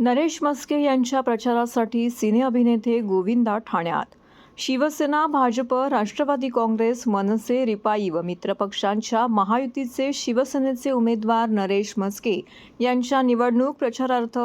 नरेश मस्के यांच्या प्रचारासाठी सिने अभिनेते गोविंदा ठाण्यात. शिवसेना भाजप राष्ट्रवादी काँग्रेस मनसे रिपाई व मित्रपक्षांच्या महायुतीचे शिवसेनेचे उमेदवार नरेश मस्के यांच्या निवडणूक प्रचारार्थ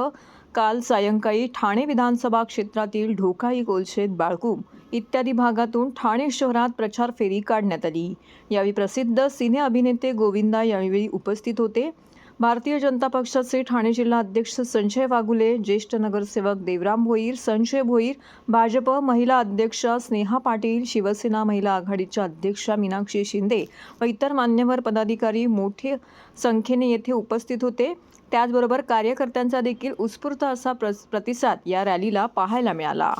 काल सायंकाळी ठाणे विधानसभा क्षेत्रातील ढोकाई कोलशेत बाळकूम इत्यादी भागातून ठाणे शहरात प्रचार फेरी काढण्यात आली. यावेळी प्रसिद्ध सिने अभिनेते गोविंदा यावेळी उपस्थित होते. भारतीय जनता पक्षाचे ठाणे जिल्हा अध्यक्ष संजय वागुले ज्येष्ठ नगरसेवक देवराम भोईर संजय भोईर भाजप महिला अध्यक्षा स्नेहा पाटील शिवसेना महिला आघाडीच्या अध्यक्षा मीनाक्षी शिंदे व इतर मान्यवर पदाधिकारी मोठ्या संख्येने येथे उपस्थित होते. त्याचबरोबर कार्यकर्त्यांचा देखील उत्स्फूर्त असा प्रतिसाद या रॅलीला पाहायला मिळाला.